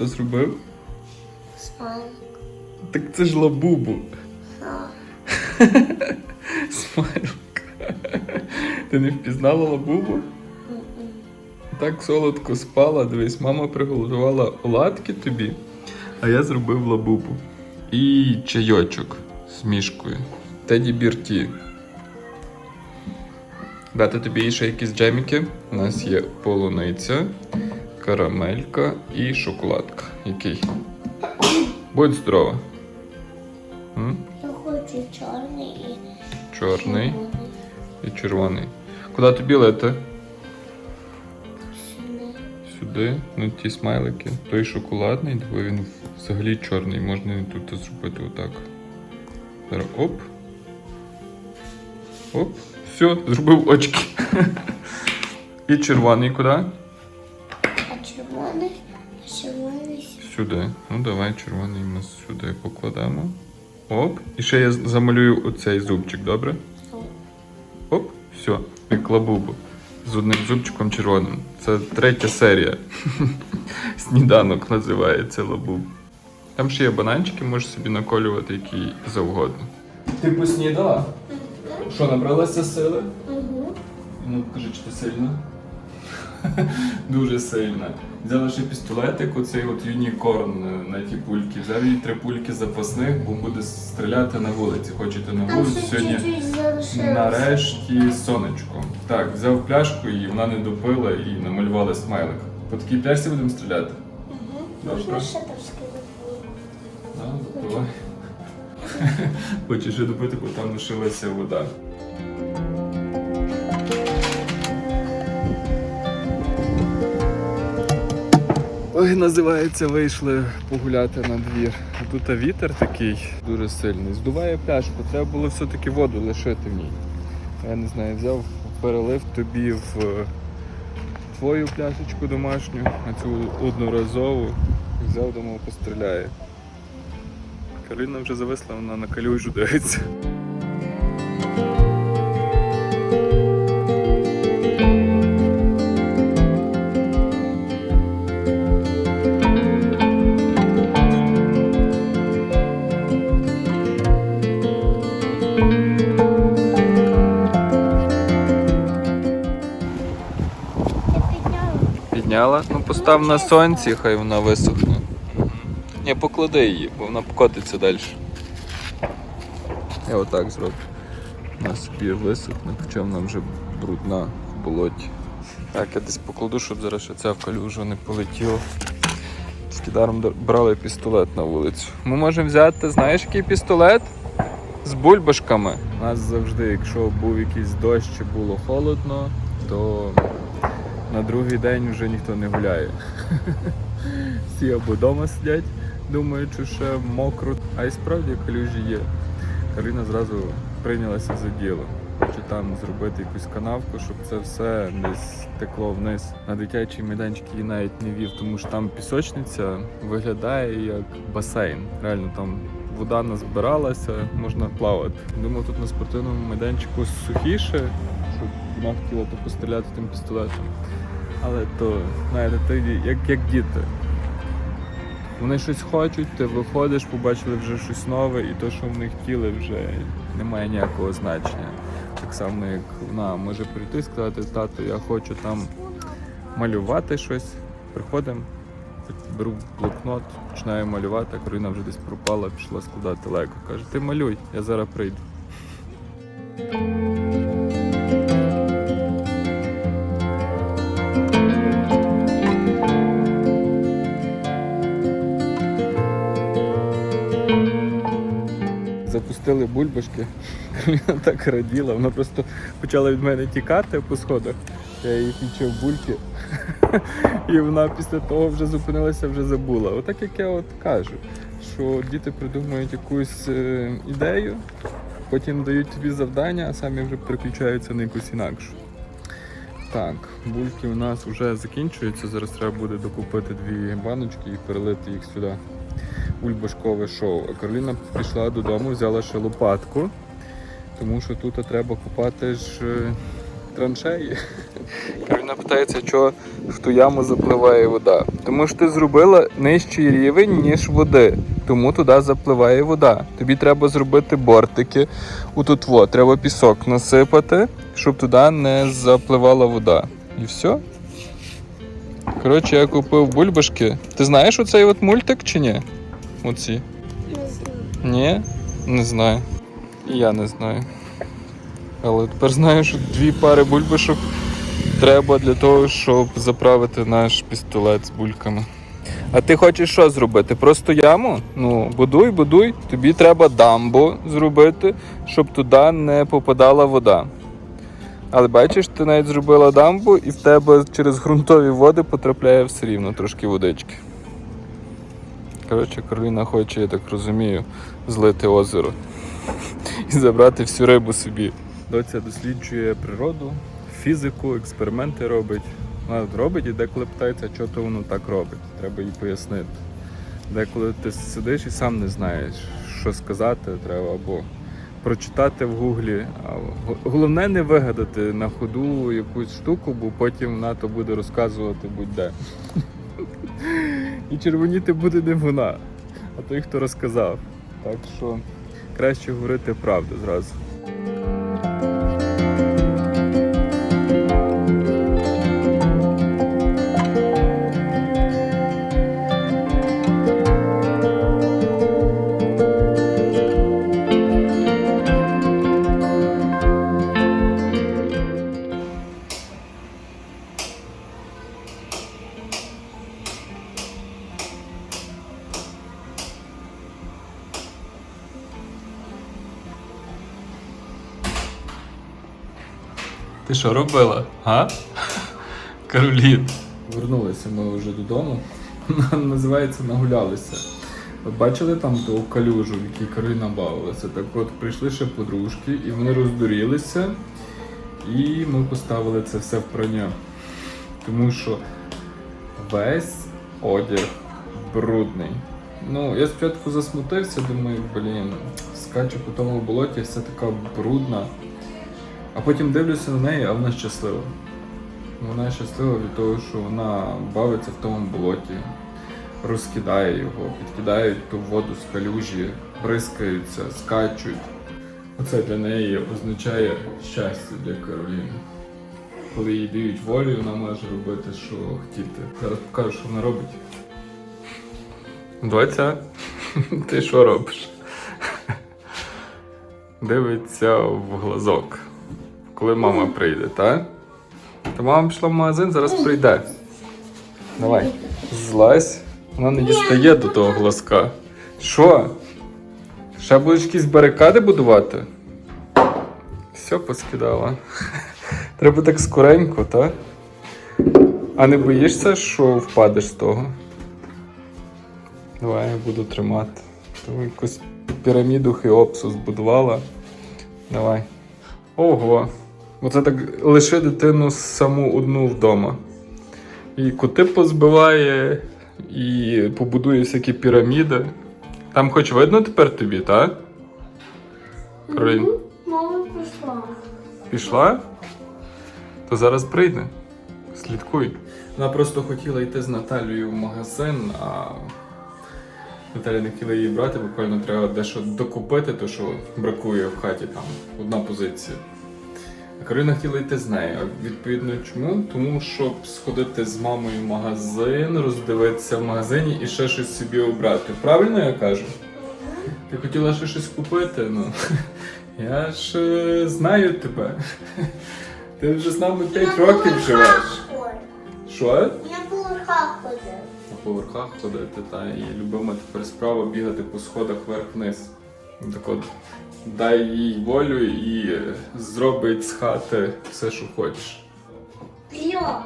тато зробив? Смайлик. Так це ж лабубу. Смайлик. Ти не впізнала лабубу? Так солодко спала. Дивись, мама приготувала оладки тобі, а я зробив лабубу. І чайочок з мішкою. Теді бірті. Дати тобі ще якісь джеміки. У нас є полуниця, карамелька і шоколадка. Який? Будь здорова. М? Я хочу чорний і Чорний червоний. і червоний. Куди тобі лети? Сюди. Сюди, ну ті смайлики. Той шоколадний, бо він взагалі чорний, можна і тут зробити отак. Зараз оп. Оп. Все, зробив очки. І червоний куди? Сюди. Ну давай червоний ми сюди покладемо. Оп. І ще я замалюю оцей зубчик, добре? Оп, все, як лабубу. З одним зубчиком червоним. Це третя серія. Сніданок називається лабуб. Там ще є бананчики, можеш собі наколювати які завгодно. Ти поснідала? Що, набралася сили? Угу. Ну, кажи, чи ти сильна? Дуже сильна. Взяла ще пістолетик, оцей от юнікорн на- на ті пульки. Взяв їй три пульки запасних, бо буде стріляти на вулиці. Хочете на Там вулиці сьогодні. Нарешті сонечко. Так, взяв пляшку і вона не допила і намалювала смайлик. По такій пляшці будемо стріляти? Угу. Добре. Можна ще трошки допивай. Хочеш ще допити, бо там лишилася вода. Ой, називається, вийшли погуляти на двір. Тут вітер такий дуже сильний. Здуває пляшку, треба було все-таки воду лишити в ній. Я не знаю, взяв, перелив тобі в е, твою пляшечку домашню, а цю одноразову. Взяв, думав, постріляє. Кароліна вже зависла, вона на калюжу дивиться. Підняла? Ну постав на сонці, хай вона висохне. Ні, поклади її, бо вона покотиться далі. Я отак зроблю. Вона собі висохне, хоча вона вже брудна в болоті. Так, я десь покладу, щоб зараз ще ця в калюжу не полетіла. З кідаром брали пістолет на вулицю. Ми можемо взяти, знаєш, який пістолет? З бульбашками. У нас завжди, якщо був якийсь дощ чи було холодно, то на другий день вже ніхто не гуляє. Всі або вдома сидять, думаючи, що мокро, а й справді калюжі є. Карина зразу прийнялася за діло. Хоче там зробити якусь канавку, щоб це все десь текло вниз. На дитячий майданчик її навіть не вів, тому що там пісочниця виглядає як басейн. Реально там вода назбиралася, можна плавати. Думав, тут на спортивному майданчику сухіше, щоб вона хотіла постріляти тим пістолетом. Але то, знаєте, то як, як діти. Вони щось хочуть, ти виходиш, побачили вже щось нове, і то, що вони хотіли, вже не має ніякого значення. Так само, як вона може прийти і сказати, тато, я хочу там малювати щось. Приходимо, беру блокнот, починаю малювати, а вже десь пропала, пішла складати лего. Каже, ти малюй, я зараз прийду. Запустили бульбашки. Кароліна так раділа. Вона просто почала від мене тікати по сходах. Я їй включив бульки. І вона після того вже зупинилася, вже забула. Отак як я от кажу, що діти придумують якусь е, ідею, потім дають тобі завдання, а самі вже переключаються на якусь інакшу. Так, бульки у нас вже закінчуються. Зараз треба буде докупити дві баночки і перелити їх сюди. Бульбашкове шоу. А Кароліна пішла додому, взяла ще лопатку, тому що тут треба купати ж е, траншеї. Кароліна питається, чого в ту яму запливає вода. Тому що ти зробила нижчий рівень, ніж води. Тому туди запливає вода. Тобі треба зробити бортики. Отут во, треба пісок насипати, щоб туди не запливала вода. І все. Коротше, я купив бульбашки. Ти знаєш оцей от мультик чи ні? Оці. Не знаю. Ні? Не знаю. І я не знаю. Але тепер знаю, що дві пари бульбашок треба для того, щоб заправити наш пістолет з бульками. А ти хочеш що зробити? Просто яму? Ну, будуй, будуй. Тобі треба дамбу зробити, щоб туди не попадала вода. Але бачиш, ти навіть зробила дамбу, і в тебе через ґрунтові води потрапляє все рівно трошки водички. Коротше, Кароліна хоче, я так розумію, злити озеро і забрати всю рибу собі. Доця досліджує природу, фізику, експерименти робить. Вона робить і деколи питається, чого то воно так робить. Треба їй пояснити. Деколи ти сидиш і сам не знаєш, що сказати, треба або прочитати в гуглі. Головне не вигадати на ходу якусь штуку, бо потім вона то буде розказувати будь-де. І червоніти буде не вона, а той, хто розказав. Так що краще говорити правду зразу. Ти що робила? А? Каролін. Вернулися ми вже додому. Називається нагулялися. Бачили там ту калюжу, в якій Кароліна бавилася. Так от прийшли ще подружки, і вони роздурілися, і ми поставили це все в прання. Тому що весь одяг брудний. Ну, я спочатку засмутився, думаю, блін, скачу по тому болоті, вся така брудна. А потім дивлюся на неї, а вона щаслива. Вона щаслива від того, що вона бавиться в тому болоті, розкидає його, підкидають ту воду з калюжі, бризкаються, скачуть. Оце для неї означає щастя для Кароліни. Коли їй дають волю, вона може робити, що хотіти. Зараз покажу, що вона робить. Доця, ти що робиш? Дивиться в глазок. Коли мама прийде, так? Та мама пішла в магазин, зараз прийде. Давай, злазь. Вона не дістає до того глазка. Що? Ще будеш якісь барикади будувати? Все поскидала. Треба так скоренько, так? А не боїшся, що впадеш з того? Давай я буду тримати. Тому якусь піраміду Хеопсу збудувала. Давай. Ого. Оце так лиши дитину саму одну вдома. І кути позбиває, і побудує всякі піраміди. Там хоч видно тепер тобі, так? Каролін, Мама пішла. пішла? То зараз прийде. Слідкуй. Вона просто хотіла йти з Наталією в магазин, а Наталя не хотіла її брати, буквально треба дещо докупити, то що бракує в хаті там одна позиція. А Кароліна хотіла йти з нею. А відповідно чому? Тому щоб сходити з мамою в магазин, роздивитися в магазині і ще щось собі обрати. Правильно я кажу? Ти хотіла ще щось купити? Ну я ж знаю тебе. Ти вже з нами 5 років живеш. Що? Я по верхах ходив. На поверхах ходити, та і любима тепер справа бігати по сходах вверх-вниз. Так от, дай їй волю і е, зробить з хати все, що хочеш. Йо.